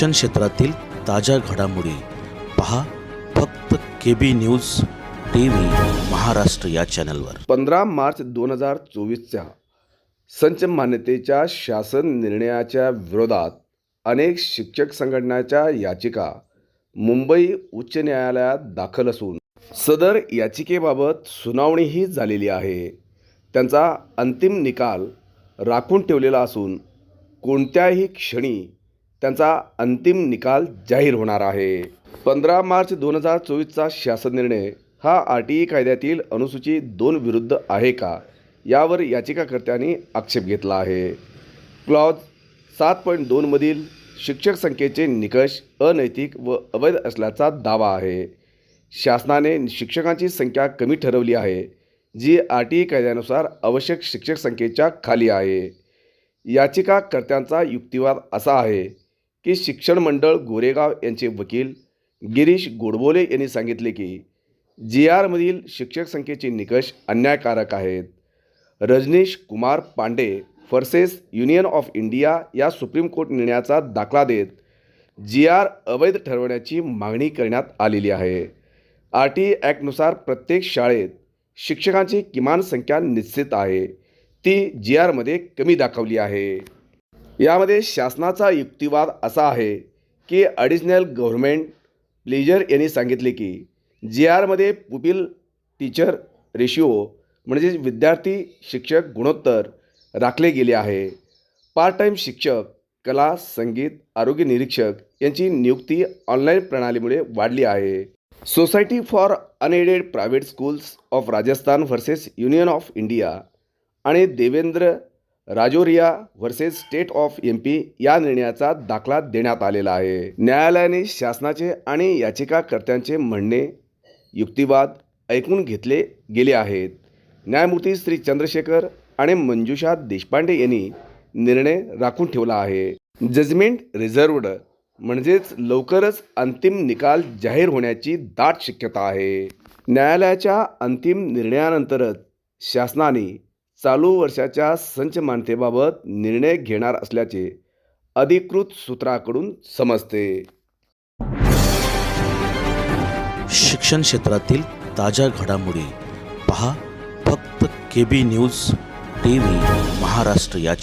शिक्षण क्षेत्रातील ताज्या घडामोडी पहा फक्त K B news T V Maharashtra या चॅनलवर. पंधरा मार्च दोन हजार चोवीसच्या संच मान्यतेच्या शासन निर्णयाच्या विरोधात अनेक शिक्षक संघटनाच्या याचिका मुंबई उच्च न्यायालयात दाखल असून सदर याचिकेबाबत सुनावणीही झालेली आहे. त्यांचा अंतिम निकाल राखून ठेवलेला असून कोणत्याही क्षणी त्यांचा अंतिम निकाल जाहीर होणार आहे. पंधरा मार्च दोन हजार चोवीसचा शासन निर्णय हा आर टी ई कायद्यातील अनुसूची दोन विरुद्ध आहे का? यावर याचिकाकर्त्यांनी आक्षेप घेतला आहे. क्लॉज सात पॉईंट दोनमधील शिक्षक संख्येचे निकष अनैतिक व अवैध असल्याचा दावा आहे. शासनाने शिक्षकांची संख्या कमी ठरवली आहे जी आर टी ई कायद्यानुसार आवश्यक शिक्षक संख्येच्या खाली आहे. याचिकाकर्त्यांचा युक्तिवाद असा आहे की शिक्षण मंडळ गोरेगाव यांचे वकील गिरीश गोडबोले यांनी सांगितले की जी आरमधील शिक्षक संख्येचे निकष अन्यायकारक आहेत. Rajneesh Kumar Pandey versus Union of India या सुप्रीम कोर्ट निर्णयाचा दाखला देत जी आर अवैध ठरवण्याची मागणी करण्यात आलेली आहे. आर टी ॲक्टनुसार प्रत्येक शाळेत शिक्षकांची किमान संख्या निश्चित आहे. ती जी आरमध्ये कमी दाखवली आहे. यामध्ये शासनाचा युक्तिवाद असा आहे की ॲडिशनल गव्हर्मेंट प्लेजर यांनी सांगितले की जी आरमध्ये पुपिल टीचर रेशिओ म्हणजेच विद्यार्थी शिक्षक गुणोत्तर राखले गेले आहे. पार्ट टाईम शिक्षक कला संगीत आरोग्य निरीक्षक यांची नियुक्ती ऑनलाईन प्रणालीमुळे वाढली आहे. Society for unaided private schools of Rajasthan versus Union of India आणि Devendra Rajoria versus State of M P या निर्णयाचा दाखला देण्यात आलेला आहे. न्यायालयाने शासनाचे आणि याचिकाकर्त्यांचे म्हणणे युक्तिवाद ऐकून घेतले गेले आहेत. न्यायमूर्ती श्री चंद्रशेखर आणि मंजुषा देशपांडे यांनी निर्णय राखून ठेवला आहे. जजमेंट रिझर्वड म्हणजेच लवकरच अंतिम निकाल जाहीर होण्याची दाट शक्यता आहे. न्यायालयाच्या अंतिम निर्णयानंतरच शासनाने चालू वर्षाच्या संचमानतेबाबत निर्णय घेणार असल्याचे अधिकृत सूत्राकडून समजते. शिक्षण क्षेत्रातील ताज्या घडामोडी पहा. फक्त K B news T V Maharashtra याची